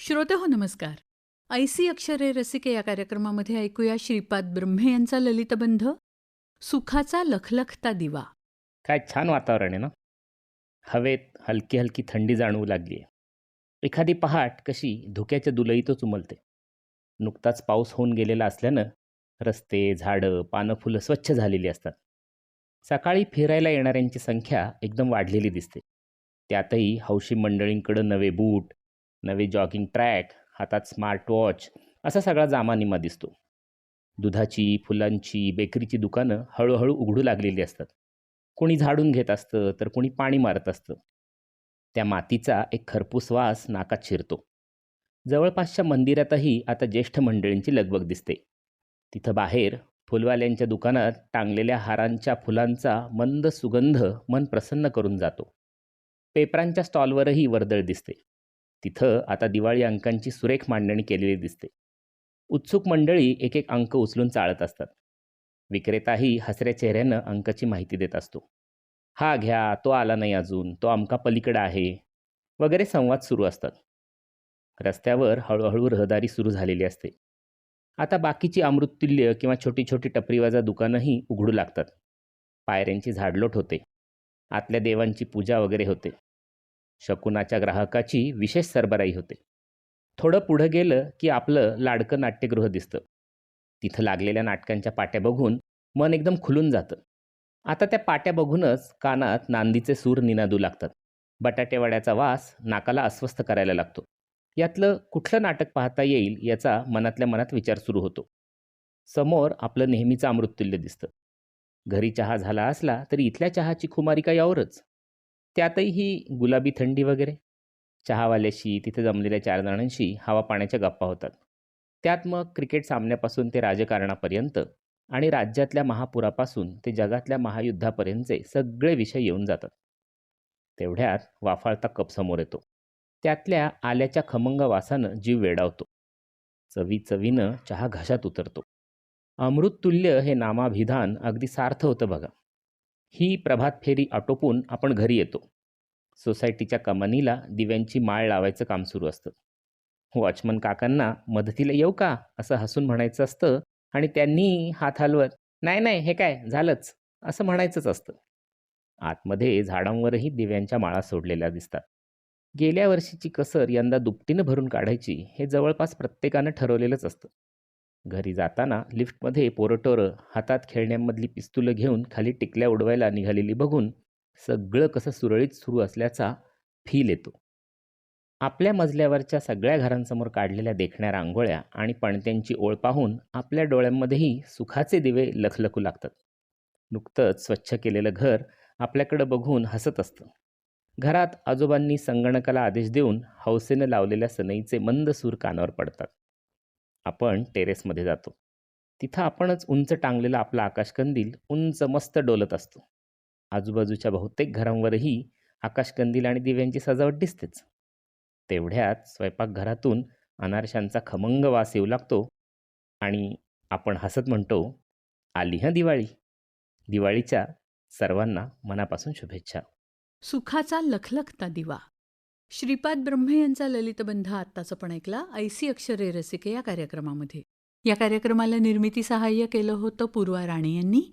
श्रोते हो नमस्कार. ऐसी अक्षरे रसिके या कार्यक्रमामध्ये ऐकूया श्रीपाद ब्रह्मे यांचा ललितबंध सुखाचा लखलखता दिवा. काय छान वातावरण आहे ना? हवेत हलकी हलकी थंडी जाणवू लागली आहे. एखादी पहाट कशी धुक्याच्या दुलईतच उमलते. नुकताच पाऊस होऊन गेलेला असल्यानं रस्ते झाडं पानं फुलं स्वच्छ झालेली असतात. सकाळी फिरायला येणाऱ्यांची संख्या एकदम वाढलेली दिसते. त्यातही हौशी मंडळींकडं नवे बूट नवे जॉगिंग ट्रॅक हातात स्मार्ट वॉच असा सगळा जामानिमा दिसतो. दुधाची फुलांची बेकरीची दुकानं हळूहळू उघडू लागलेली असतात. कोणी झाडून घेत असतं तर कोणी पाणी मारत असतं. त्या मातीचा एक खरपूस वास नाकात शिरतो. जवळपासच्या मंदिरातही आता ज्येष्ठ मंडळींची लगबग दिसते. तिथं बाहेर फुलवाल्यांच्या दुकानात टांगलेल्या हारांच्या फुलांचा मंद सुगंध मन प्रसन्न करून जातो. पेपरांच्या स्टॉलवरही वर्दळ दिसते. तिथं आता दिवाळी अंकांची सुरेख मांडणी केलेली दिसते. उत्सुक मंडळी एक एक अंक उचलून चाळत असतात. विक्रेताही हसऱ्या चेहऱ्यानं अंकाची माहिती देत असतो. हा घ्या तो आला नाही अजून तो अमका पलीकडं आहे. वगैरे संवाद सुरू असतात. रस्त्यावर हळूहळू रहदारी सुरू झालेली असते. आता बाकीची अमृततुल्य किंवा छोटी छोटी टपरीवाजा दुकानंही उघडू लागतात. पायऱ्यांची झाडलोट होते. आतल्या देवांची पूजा वगैरे होते. शकुनाच्या ग्राहकाची विशेष सरबराई होते. थोडं पुढं गेलं की आपलं लाडकं नाट्यगृह दिसतं. तिथं लागलेल्या नाटकांच्या पाट्या बघून मन एकदम खुलून जातं. आता त्या पाट्या बघूनच कानात नांदीचे सूर निनादू लागतात. बटाटेवड्याचा वास नाकाला अस्वस्थ करायला लागतो. यातलं कुठलं नाटक पाहता येईल याचा मनातल्या मनात विचार सुरू होतो. समोर आपलं नेहमीचं अमृत्युल्य दिसतं. घरी चहा झाला असला तरी इथल्या चहाची खुमारिका यावरच त्यातही ही गुलाबी थंडी वगैरे चहावाल्याशी तिथे जमलेल्या चार जणांशी हवा पाण्याच्या गप्पा होतात. त्यात मग क्रिकेट सामन्यापासून ते राजकारणापर्यंत आणि राज्यातल्या महापुरापासून ते जगातल्या महायुद्धापर्यंतचे सगळे विषय येऊन जातात. तेवढ्यात वाफाळता कप समोर येतो. त्यातल्या आल्याच्या खमंग वासानं जीव वेडावतो. चवी चवीनं चहा घशात उतरतो. अमृततुल्य हे नामाभिधान अगदी सार्थ होतं बघा. ही प्रभात फेरी आटोपून आपण घरी येतो. सोसायटीच्या कमानीला दिव्यांची माळ लावायचं काम सुरू असतं. वॉचमन काकांना मदतीला येऊ का? असं हसून म्हणायचं असतं आणि त्यांनी हात हलवत नाही नाही हे काय? झालंच. असं म्हणायचंच असतं. आतमध्ये झाडांवरही दिव्यांच्या माळा सोडलेल्या दिसतात. गेल्या वर्षीची कसर यंदा दुपटीनं भरून काढायची हे जवळपास प्रत्येकानं ठरवलेलंच असतं. घरी जाताना लिफ्टमध्ये पोरटोरं हातात खेळण्यांमधली पिस्तुलं घेऊन खाली टिकल्या उडवायला निघालेली बघून सगळं कसं सुरळीत सुरू असल्याचा फील येतो. आपल्या मजल्यावरच्या सगळ्या घरांसमोर काढलेल्या देखण्या रांगोळ्या आणि पणत्यांची ओळ पाहून आपल्या डोळ्यांमध्येही सुखाचे दिवे लखलखू लागतात. नुकतंच स्वच्छ केलेलं घर आपल्याकडं बघून हसत असतं. घरात आजोबांनी संगणकाला आदेश देऊन हौसेनं लावलेल्या सनईचे मंद सूर कानावर पडतात. आपण टेरेसमध्ये जातो. तिथं आपणच उंच टांगलेला आपला आकाशकंदील उंच मस्त डोलत असतो. आजूबाजूच्या बहुतेक घरांवरही आकाशकंदील आणि दिव्यांची सजावट दिसतेच. तेवढ्यात स्वयंपाकघरातून अनारशांचा खमंग वास येऊ लागतो आणि आपण हसत म्हणतो आली हं दिवाळी. दिवाळीच्या सर्वांना मनापासून शुभेच्छा. सुखाचा लखलखता दिवा. श्रीपाद ब्रह्मे यांचा ललितबंध आत्ताच पण ऐकला ऐसी अक्षरे रसिके या कार्यक्रमामध्ये. या कार्यक्रमाला निर्मिती सहाय्य केलं होतं पूर्वा राणे यांनी.